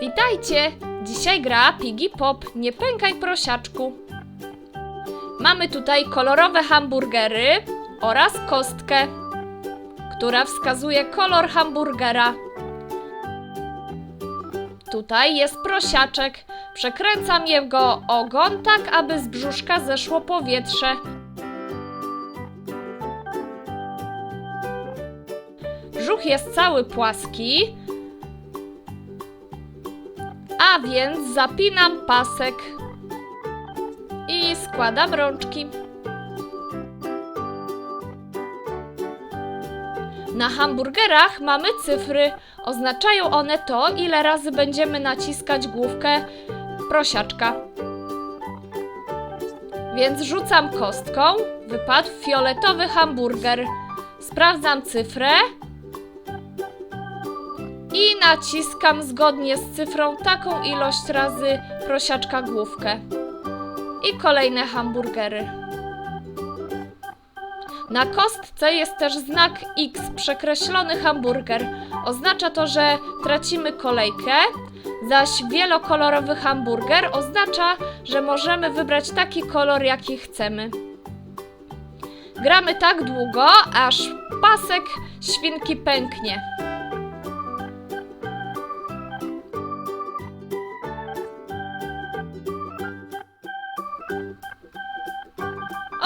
Witajcie! Dzisiaj gra Piggy Pop. Nie pękaj prosiaczku. Mamy tutaj kolorowe hamburgery oraz kostkę, która wskazuje kolor hamburgera. Tutaj jest prosiaczek. Przekręcam jego ogon tak, aby z brzuszka zeszło powietrze. Brzuch jest cały płaski, a więc zapinam pasek i składam rączki. Na hamburgerach mamy cyfry. Oznaczają one to, ile razy będziemy naciskać główkę prosiaczka. Więc rzucam kostką. Wypadł fioletowy hamburger. Sprawdzam cyfrę i naciskam zgodnie z cyfrą taką ilość razy prosiaczka główkę. I kolejne hamburgery. Na kostce jest też znak X, przekreślony hamburger. Oznacza to, że tracimy kolejkę, zaś wielokolorowy hamburger oznacza, że możemy wybrać taki kolor, jaki chcemy. Gramy tak długo, aż pasek świnki pęknie.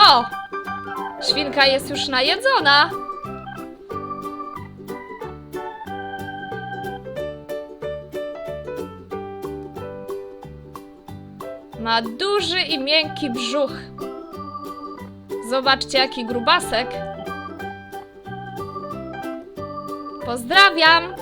O! Świnka jest już najedzona. Ma duży i miękki brzuch. Zobaczcie, jaki grubasek. Pozdrawiam!